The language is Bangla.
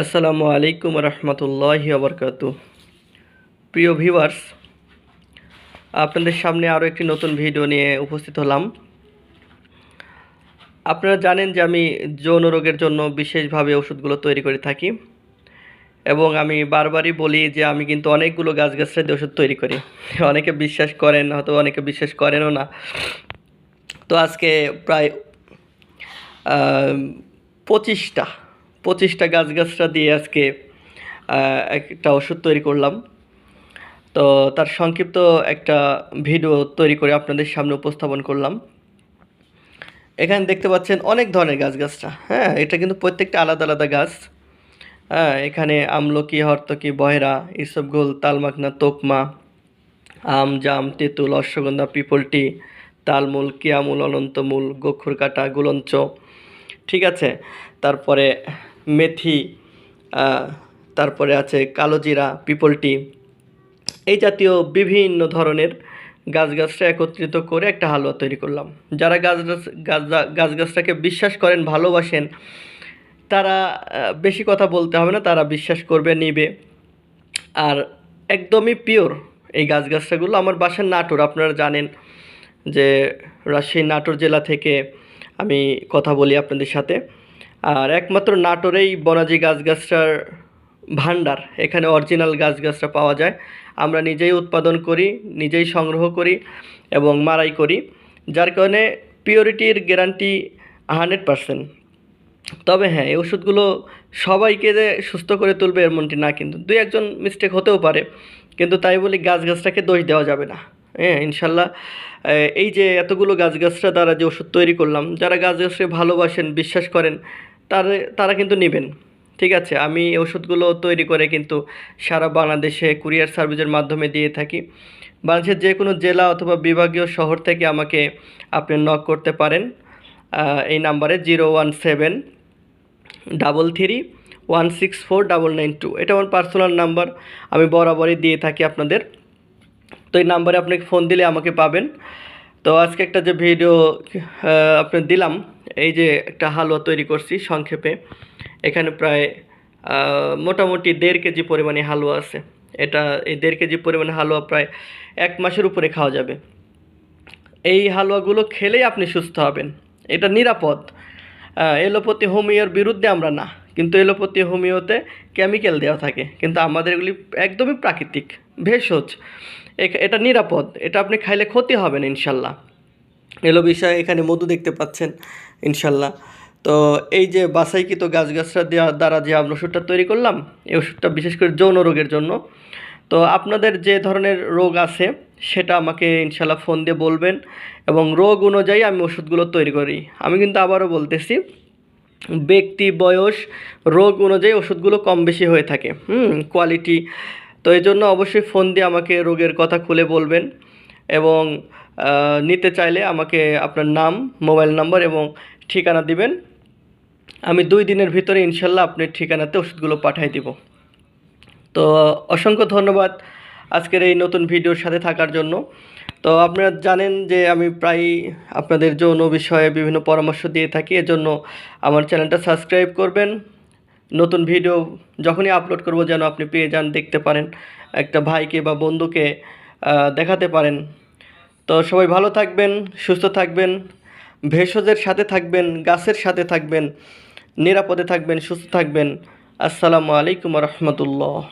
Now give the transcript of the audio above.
আসসালামু আলাইকুম রহমতুল্লাহ আবরকাত প্রিয় ভিউয়ার্স, আপনাদের সামনে আরও একটি নতুন ভিডিও নিয়ে উপস্থিত হলাম। আপনারা জানেন যে আমি যৌন রোগের জন্য বিশেষভাবে ওষুধগুলো তৈরি করে থাকি এবং আমি বারবারই বলি যে আমি কিন্তু অনেকগুলো গাছগাছরা দিয়ে ওষুধ তৈরি করি। অনেকে বিশ্বাস করেন, হয়তো অনেকে বিশ্বাস করেনও না। তো আজকে প্রায় পঁচিশটা পঁচিশটা গাছগাছরা দিয়ে আজকে একটা ওষুধ তৈরি করলাম। তো তার সংক্ষিপ্ত একটা ভিডিও তৈরি করে আপনাদের সামনে উপস্থাপন করলাম। এখানে দেখতে পাচ্ছেন অনেক ধরনের গাছগাছরা হ্যাঁ এটা কিন্তু প্রত্যেকটা আলাদা আলাদা গাছ। হ্যাঁ এখানে আমলকি, হর্তকি বয়রা ইসবগুল তালমাকনা তোকমা, আম, জাম, তেঁতুল, অশ্বগন্ধা পিপলটি তালমূল, কিয়ামূল, অনন্তমূল গোখুর কাটা গুলঞ্চ, ঠিক আছে? তারপরে মেথি তারপরে আছে কালোজিরা পিপলটি এই জাতীয় বিভিন্ন ধরনের গাছগাছটা একত্রিত করে একটা হালুয়া তৈরি করলাম। যারা গাছ গাছ গাছগাছটাকে বিশ্বাস করেন, ভালোবাসেন, তারা বেশি কথা বলতে হবে না, তারা বিশ্বাস করবে, নিবে। আর একদমই পিওর এই গাছগাছটাগুলো আমার বাসার নাটোর, আপনারা জানেন যে রাজশাহী নাটোর জেলা থেকে আমি কথা বলি আপনাদের সাথে। আর একমাত্র নাটোরেই বনাজি গাছগাছটার ভান্ডার এখানে অরিজিনাল গাছগাছটা পাওয়া যায়। আমরা নিজেই উৎপাদন করি, নিজেই সংগ্রহ করি এবং মারাই করি, যার কারণে পিওরিটির গ্যারান্টি হান্ড্রেড পারসেন্ট তবে হ্যাঁ এই ওষুধগুলো সবাইকে যে সুস্থ করে তুলবে এমনটি না, কিন্তু দুই একজন মিস্টেক হতেও পারে, কিন্তু তাই বলি গাছ গাছটাকে দোষ দেওয়া যাবে না। হ্যাঁ ইনশাল্লাহ। এই যে এতগুলো গাছ গাছটা দ্বারা যে ওষুধ তৈরি করলাম, যারা গাছ গাছকে ভালোবাসেন, বিশ্বাস করেন, তারা তারা কিন্তু নেবেন। ঠিক আছে, আমি ওষুধগুলো তৈরি করে কিন্তু সারা বাংলাদেশে কুরিয়ার সার্ভিসের মাধ্যমে দিয়ে থাকি। বাংলাদেশের যে কোনো জেলা অথবা বিভাগীয় শহর থেকে আমাকে আপনি নক করতে পারেন। এই নাম্বারে zero one seven double three one six four double nine two. এটা আমার পার্সোনাল নাম্বার আমি বরাবরই দিয়ে থাকি আপনাদের। এই নাম্বারে আপনাকে ফোন দিলে আমাকে পাবেন। তো আজকে একটা যে ভিডিও আপনি দিলাম, এই যে একটা হালুয়া তৈরি করছি সংক্ষেপে। এখানে প্রায় মোটামুটি দেড় কেজি পরিমাণে হালুয়া আছে। এটা, এই দেড় কেজি পরিমাণে হালুয়া প্রায় এক মাসের উপরে খাওয়া যাবে। এই হালুয়াগুলো খেলেই আপনি সুস্থ হবেন। এটা নিরাপদ। এলোপ্যাথি, হোমিওর বিরুদ্ধে আমরা না। কিন্তু এলোপ্যাথি, হোমিওতে কেমিক্যাল দেওয়া থাকে। কিন্তু আমাদের এগুলি একদমই প্রাকৃতিক। ভেষজ। এটা নিরাপদ। এটা আপনি খাইলে ক্ষতি হবে না, ইনশাল্লাহ। এলো বিষয়, এখানে মধু দেখতে পাচ্ছেন, ইনশাল্লাহ। তো এই যে বাসাইকৃত গাছগাছরা দেওয়া দ্বারা যে আমরা ওষুধটা তৈরি করলাম, এই ওষুধটা বিশেষ করে যৌন রোগের জন্য। তো আপনাদের যে ধরনের রোগ আছে, সেটা আমাকে ইনশাল্লাহ ফোন দিয়ে বলবেন এবং রোগ অনুযায়ী আমি ওষুধগুলো তৈরি করি। আমি কিন্তু আবারও বলতেছি, ব্যক্তি, বয়স, রোগ অনুযায়ী ওষুধগুলো কম বেশি হয়ে থাকে। হুম কোয়ালিটি তো এই জন্য অবশ্যই ফোন দিয়ে আমাকে রোগের কথা খুলে বলবেন এবং নিতে চাইলে আমাকে আপনার নাম মোবাইল নাম্বার এবং ঠিকানা দিবেন। আমি দুই দিনের ভিতরে ইনশাল্লাহ আপনার ঠিকানাতে ওষুধগুলো পাঠিয়ে দিব। তো, অসংখ্য ধন্যবাদ আজকের এই নতুন ভিডিওর সাথে থাকার জন্য। তো আপনারা জানেন যে আমি প্রায় আপনাদের যৌন বিষয়ে বিভিন্ন পরামর্শ দিয়ে থাকি, এজন্য আমার চ্যানেলটা সাবস্ক্রাইব করবেন। নতুন ভিডিও যখনই আপলোড করব যেন আপনি পেয়ে যান, দেখতে পারেন, একটা ভাইকে বা বন্ধুকে দেখাতে পারেন। তো সবাই ভালো থাকবেন, সুস্থ থাকবেন, ভেষজের সাথে থাকবেন, গাছের সাথে থাকবেন, নিরাপদে থাকবেন, সুস্থ থাকবেন। আসসালামু আলাইকুম রহমতুল্লাহ।